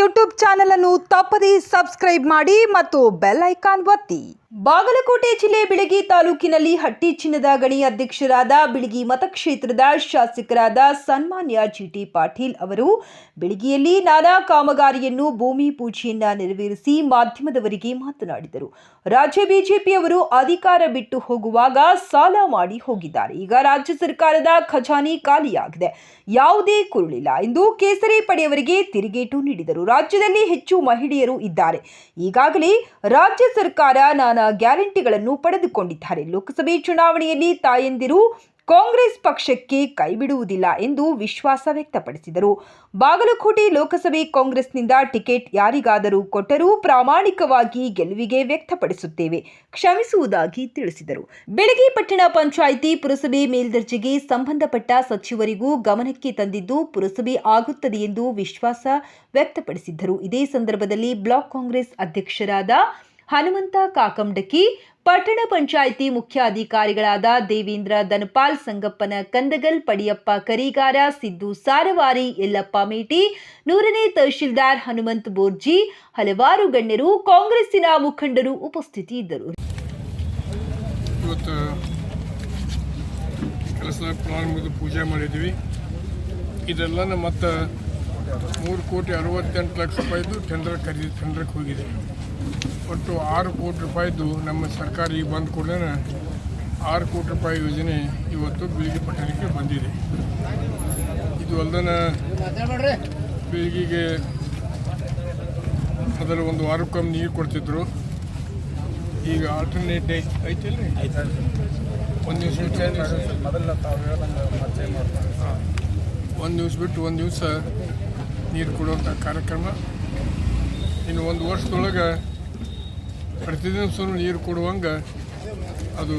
YouTube channel ಅನ್ನು ತಪ್ಪದೇ subscribe ಮಾಡಿ ಮತ್ತು ಬೆಲ್ ಐಕಾನ್ ಒತ್ತಿ. ಬಾಗಲಕೋಟೆ ಜಿಲ್ಲೆ ಬಿಳಗಿ ತಾಲೂಕಿನಲ್ಲಿ ಹಟ್ಟಿ ಚಿನ್ನದ ಗಣಿ ಅಧ್ಯಕ್ಷರಾದ ಬಿಳಗಿ ಮತಕ್ಷೇತ್ರದ ಶಾಸಕರಾದ ಸನ್ಮಾನ್ಯ ಜಿಟಿ ಪಾಟೀಲ್ ಅವರು ಬಿಳಗಿಯಲ್ಲಿ ನಾನಾ ಕಾಮಗಾರಿಯನ್ನು ಭೂಮಿ ಪೂಜೆಯನ್ನ ನೆರವೇರಿಸಿ ಮಾಧ್ಯಮದವರಿಗೆ ಮಾತನಾಡಿದರು. ರಾಜ್ಯ ಬಿಜೆಪಿಯವರು ಅಧಿಕಾರ ಬಿಟ್ಟು ಹೋಗುವಾಗ ಸಾಲ ಮಾಡಿ ಹೋಗಿದ್ದಾರೆ. ಈಗ ರಾಜ್ಯ ಸರ್ಕಾರದ ಖಜಾನೆ ಖಾಲಿಯಾಗಿದೆ. ಯಾವುದೇ ಕುರುಳಿಲ್ಲ ಎಂದು ಕೇಸರಿ ಪಡೆಯವರಿಗೆ ತಿರುಗೇಟು ನೀಡಿದರು. ರಾಜ್ಯದಲ್ಲಿ ಹೆಚ್ಚು ಮಹಿಳೆಯರು ಇದ್ದಾರೆ. ಈಗಾಗಲೇ ರಾಜ್ಯ ಸರ್ಕಾರ ನಾನಾ ಗ್ಯಾರಂಟಿಗಳನ್ನು ಪಡೆದುಕೊಂಡಿದ್ದಾರೆ. ಲೋಕಸಭೆ ಚುನಾವಣೆಯಲ್ಲಿ ತಾಯಂದಿರು ಕಾಂಗ್ರೆಸ್ ಪಕ್ಷಕ್ಕೆ ಕೈಬಿಡುವುದಿಲ್ಲ ಎಂದು ವಿಶ್ವಾಸ ವ್ಯಕ್ತಪಡಿಸಿದರು. ಬಾಗಲಕೋಟೆ ಲೋಕಸಭೆ ಕಾಂಗ್ರೆಸ್ನಿಂದ ಟಿಕೆಟ್ ಯಾರಿಗಾದರೂ ಕೊಟ್ಟರೂ ಪ್ರಾಮಾಣಿಕವಾಗಿ ಗೆಲುವಿಗೆ ವ್ಯಕ್ತಪಡಿಸುತ್ತೇವೆ ಕ್ಷಮಿಸುವುದಾಗಿ ತಿಳಿಸಿದರು. ಬೆಳಗ್ಗೆ ಪಟ್ಟಣ ಪಂಚಾಯಿತಿ ಪುರಸಭೆ ಮೇಲ್ದರ್ಜೆಗೆ ಸಂಬಂಧಪಟ್ಟ ಸಚಿವರಿಗೂ ಗಮನಕ್ಕೆ ತಂದಿದ್ದು ಪುರಸಭೆ ಆಗುತ್ತದೆ ಎಂದು ವಿಶ್ವಾಸ ವ್ಯಕ್ತಪಡಿಸಿದ್ದರು. ಇದೇ ಸಂದರ್ಭದಲ್ಲಿ ಬ್ಲಾಕ್ ಕಾಂಗ್ರೆಸ್ ಅಧ್ಯಕ್ಷರಾದ ಹನುಮಂತ ಕಾಕಂಡಕಿ, ಪಟ್ಟಣ ಪಂಚಾಯಿತಿ ಮುಖ್ಯಾಧಿಕಾರಿಗಳಾದ ದೇವೇಂದ್ರ ದನಪಾಲ್ ಸಂಗಪ್ಪನ ಕಂದಗಲ್, ಪಡಿಯಪ್ಪ ಕರಿಗಾರ, ಸಿದ್ದು ಸಾರವಾರಿ, ಯಲ್ಲಪ್ಪ ಮೇಟಿ, ನೂರನೇ ತಹಶೀಲ್ದಾರ್ ಹನುಮಂತ್ ಬೋರ್ಜಿ, ಹಲವಾರು ಗಣ್ಯರು, ಕಾಂಗ್ರೆಸ್ಸಿನ ಮುಖಂಡರು ಉಪಸ್ಥಿತಿ ಇದ್ದರು ಪೂಜೆ ಮಾಡಿದ್ವಿ ಇದೆಲ್ಲ ನಮ್ಮ ಮೂರು ಕೋಟಿ ಅರವತ್ತೆಂಟು ಲಕ್ಷ ರೂಪಾಯಿದು ಟೆಂಡರ್ ಖರೀದಿ ಟೆಂಡರ್ಗೆ ಹೋಗಿದೆ. ಒಟ್ಟು ಆರು ಕೋಟಿ ರೂಪಾಯಿದು ನಮ್ಮ ಸರ್ಕಾರ ಈಗ ಬಂದ ಕೂಡಲೇ ಆರು ಕೋಟಿ ರೂಪಾಯಿ ಯೋಜನೆ ಇವತ್ತು ಬೀಳಿಗೆ ಪಟ್ಟಣಕ್ಕೆ ಬಂದಿದೆ. ಇದು ಅಲ್ದನ ಬೀಳಿಗೆಗೆ ಮೊದಲು ಒಂದು ವಾರಕ್ಕೊಮ್ಮೆ ನೀರು ಕೊಡ್ತಿದ್ರು. ಈಗ ಆಲ್ಟರ್ನೇಟ್ ಐತಿಲ್ಲ ಒಂದು ದಿವಸ ಒಂದು ದಿವಸ ಬಿಟ್ಟು ಒಂದು ದಿವಸ ನೀರು ಕೊಡುವಂಥ ಕಾರ್ಯಕ್ರಮ. ಇನ್ನು ಒಂದು ವರ್ಷದೊಳಗೆ ಪ್ರತಿದಿವಸ ನೀರು ಕೊಡುವಂಗೆ ಅದು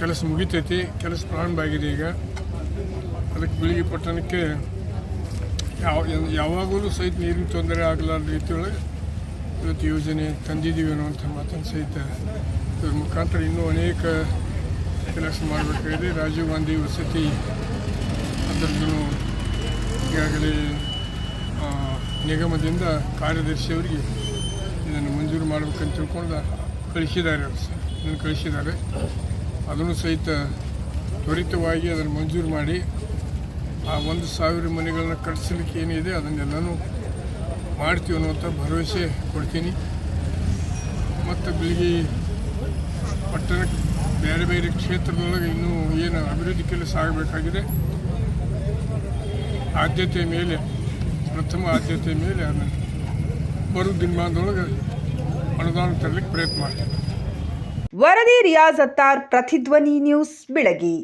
ಕೆಲಸ ಮುಗಿತೈತಿ, ಕೆಲಸ ಪ್ರಾರಂಭ ಆಗಿದೆ ಈಗ. ಅದಕ್ಕೆ ಬೆಳಿಗ್ಗೆ ಪಟ್ಟಣಕ್ಕೆ ಯಾವ, ಯಾವಾಗಲೂ ಸಹಿತ ನೀರಿನ ತೊಂದರೆ ಆಗಲಾರ್ದ ರೀತಿಯೊಳಗೆ ಇವತ್ತು ಯೋಜನೆ ತಂದಿದ್ದೀವಿ ಅನ್ನುವಂಥ ಮಾತನ್ನು ಸಹಿತ ಇದ್ರ ಮುಖಾಂತರ ಇನ್ನೂ ಅನೇಕ ಕೆಲಸ ಮಾಡಬೇಕಾಗಿದೆ. ರಾಜೀವ್ ಗಾಂಧಿ ವಸತಿ ಅದರದ್ದು ಈಗಾಗಲೇ ನಿಗಮದಿಂದ ಕಾರ್ಯದರ್ಶಿಯವರಿಗೆ ಇದನ್ನು ಮಂಜೂರು ಮಾಡಬೇಕಂತ ತಿಳ್ಕೊಂಡು ಕಳಿಸಿದ್ದಾರೆ ಇದನ್ನು ಕಳಿಸಿದ್ದಾರೆ. ಅದನ್ನು ಸಹಿತ ತ್ವರಿತವಾಗಿ ಅದನ್ನು ಮಂಜೂರು ಮಾಡಿ ಆ ಒಂದು ಸಾವಿರ ಮನೆಗಳನ್ನ ಕಟ್ಟಿಸಲಿಕ್ಕೆ ಏನಿದೆ ಅದನ್ನೆಲ್ಲನೂ ಮಾಡ್ತೀವಿ ಅನ್ನುವಂಥ ಭರವಸೆ ಕೊಡ್ತೀನಿ. ಮತ್ತು ಬೆಳಿಗ್ಗೆ ಪಟ್ಟಣ ಬೇರೆ ಬೇರೆ ಕ್ಷೇತ್ರದೊಳಗೆ ಇನ್ನೂ ಏನು ಅಭಿವೃದ್ಧಿ ಕೆಲಸ ಆಗಬೇಕಾಗಿದೆ. ಆದ್ಯತೆಯ ಮೇಲೆ ಪ್ರಥಮ ಆದ್ಯತೆ ಮೇಲೆ ಬರೋ ದಿನಮಾನದೊಳಗೆ ಅನುದಾನ ತರಲಿಕ್ಕೆ ಪ್ರಯತ್ನ ಮಾಡ್ತೀನಿ. ವರದಿ ರಿಯಾಜ್ ಅತ್ತಾರ್ ಪ್ರತಿಧ್ವನಿ ನ್ಯೂಸ್, ಬೆಳಗಿ.